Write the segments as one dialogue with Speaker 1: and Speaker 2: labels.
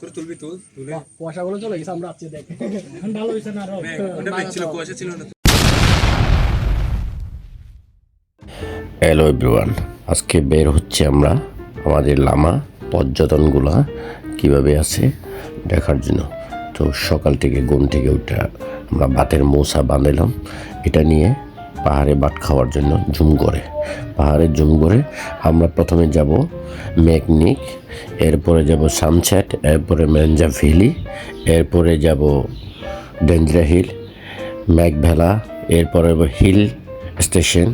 Speaker 1: তোর তুলবি তুল তুলে।
Speaker 2: কুয়াশাগুলো চলে গেছে আমরা আজকে দেখ। ভালো হয়েছে না আরও
Speaker 1: ওটা ছিল কুয়াশা ছিল না।
Speaker 3: হ্যালো এভরিওয়ান আজকে বের হচ্ছে আমরা আমাদের লামা পর্যটনগুলা কীভাবে আছে দেখার জন্য। তো সকাল থেকে ঘুম থেকে উঠে আমরা বাতের মৌসা বাঁধাইলাম। এটা নিয়ে পাহাড়ে বাট খাওয়ার জন্য জুম করে। পাহাড়ে জুম করে আমরা প্রথমে যাব মেকনিক, এরপরে যাব সানসেট এরপরে মেঞ্জা ভ্যালি, এরপরে যাব ডেঞ্জরা হিল, ম্যাকভেলা, এরপরে যাব হিল স্টেশন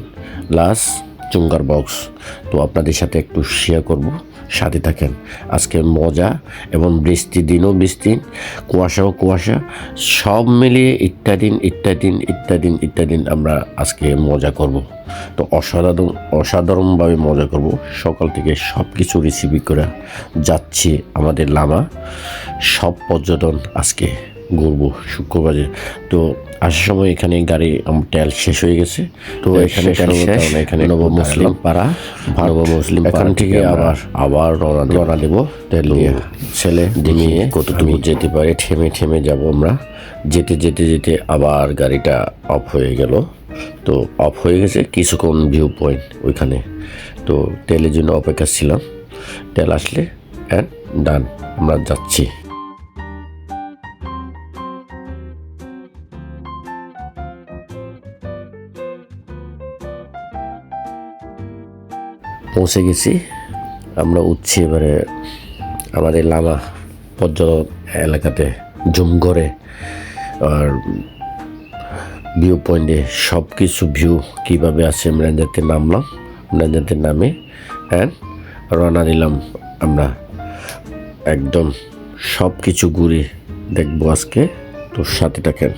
Speaker 3: লাস চুঙ্গার বক্স। তো আপনাদের সাথে একটু শেয়ার করব। সাথে থাকেন। আজকে মজা এবং বৃষ্টি দিনও বৃষ্টি, কুয়াশাও কুয়াশা, সব মিলিয়ে ইত্যাদিন ইত্যাদিন ইত্যাদিন ইত্যাদিন আমরা আজকে মজা করব। তো অসাধারণ, অসাধারণভাবে মজা করব। সকাল থেকে সব কিছু রেসিপি করে যাচ্ছে আমাদের লামা। সব পর্যটন আজকে ঘুরবো শুক্রবারে। তো আসার সময় এখানে গাড়ি তেল শেষ হয়ে গেছে। তো এখানে এখানে নব মুসলিম পাড়া নব মুসলিম এখান থেকে আবার আবার রওনা রওনা দেবো। তেল নিয়ে ছেলে ডিমিয়ে কতটুকু যেতে পারে থেমে থেমে যাব আমরা। যেতে যেতে যেতে আবার গাড়িটা অফ হয়ে গেল। তো অফ হয়ে গেছে কিছুক্ষণ ভিউ পয়েন্ট ওইখানে। তো তেলের জন্য অপেক্ষা ছিলাম। তেল আসলে অ্যান্ড ডান আমরা যাচ্ছি। পৌঁছে গেছি। আমরা উঠছি এবারে আমাদের লামা পর্যটক এলাকাতে জুম করে আর ভিউ পয়েন্টে সব কিছু ভিউ কীভাবে আছে যাতে নামলাম যাতে নামে অ্যান্ড রওনা দিলাম আমরা। একদম সব কিছু ঘুরে দেখব আজকে তোর সাথে থাকেন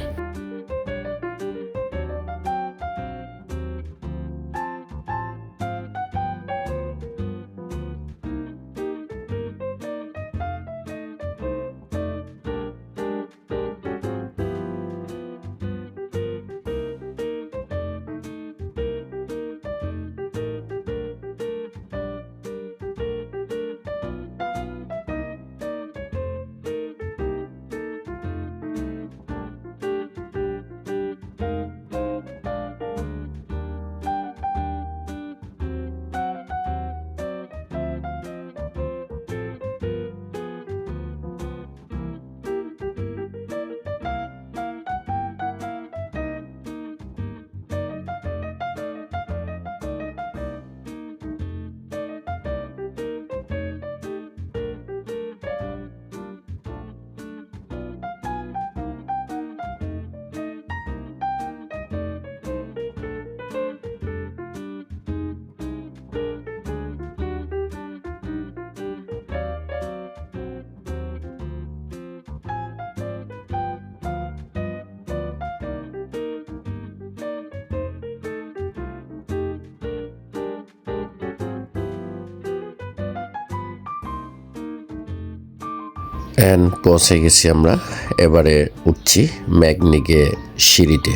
Speaker 3: অ্যান্ড পৌঁছে গেছি আমরা। এবারে উঠছি ম্যাগনিকে সিঁড়িতে।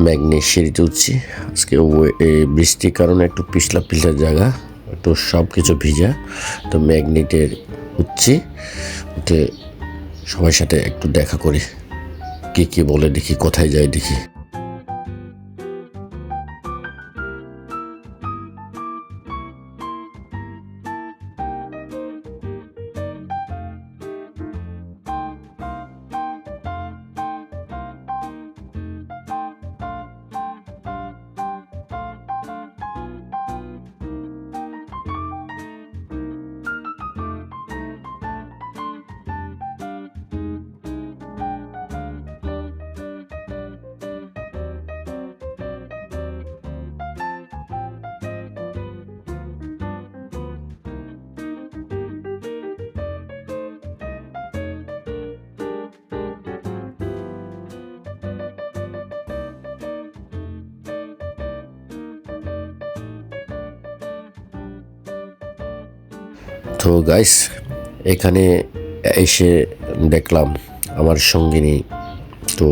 Speaker 3: ম্যাগনি সিঁড়িতে উঠছি। আজকে এই বৃষ্টির কারণে একটু পিছলা পিছলা জায়গা তো সব কিছু ভিজা। তো ম্যাগনেটের উঠছি। উঠে সবার সাথে একটু দেখা করি। কি কি বলে দেখি, কোথায় যাই দেখি। তো গাইস এখানে এসে দেখলাম আমার সঙ্গিনী তো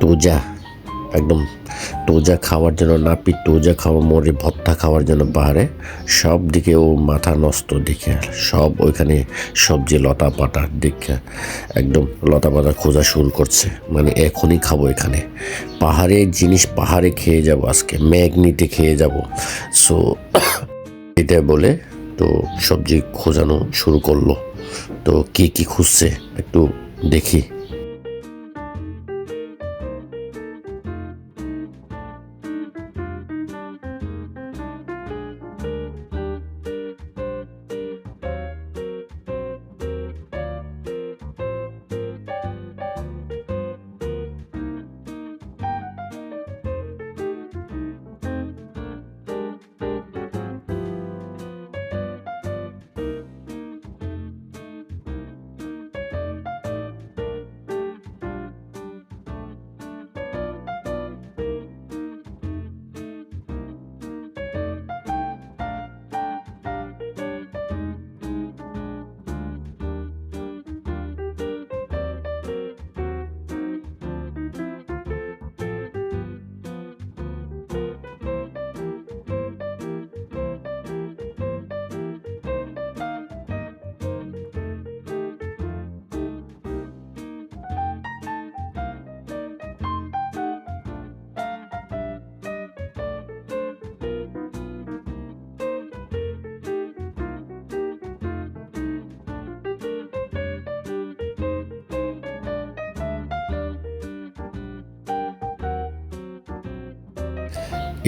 Speaker 3: পূজা একদম টোজা খাওয়ার জন্য নাপি টোজা খাওয়া, মরে ভত্তা খাওয়ার জন্য পাহাড়ে সব দিকে ও মাথা নষ্ট দেখে, সব ওইখানে সবজি লতা পাতা দেখে একদম লতা পাতা খোঁজা শুরু করছে। মানে এখনই খাব এখানে। পাহাড়ে জিনিস পাহাড়ে খেয়ে যাব আজকে, ম্যাগনিতে খেয়ে যাব। সো এটা বলে তো সবজি খোঁজানো শুরু করল। তো কি কি খুঁজছে একটু দেখি।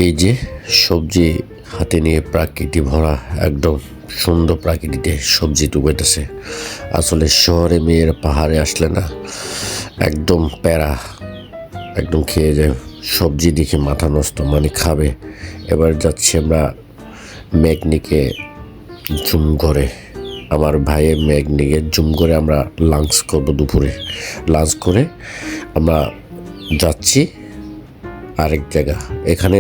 Speaker 3: এই যে সবজি হাতে নিয়ে প্রাকৃতি ভরা, একদম সুন্দর প্রাকৃতিতে সবজি তুবেতেছে আসলে শহরে মেয়ের পাহাড়ে আসলে না, একদম প্যারা, একদম খেয়ে যায়। সবজি দেখে মাথা নষ্ট মানে খাবে। এবার যাচ্ছি আমরা ম্যাগনিকে জুম করে। আমার ভাইয়ের ম্যাগনিকে জুম করে আমরা লাঞ্চ করব দুপুরে। লাঞ্চ করে আমরা যাচ্ছি আরেক জায়গা। এখানে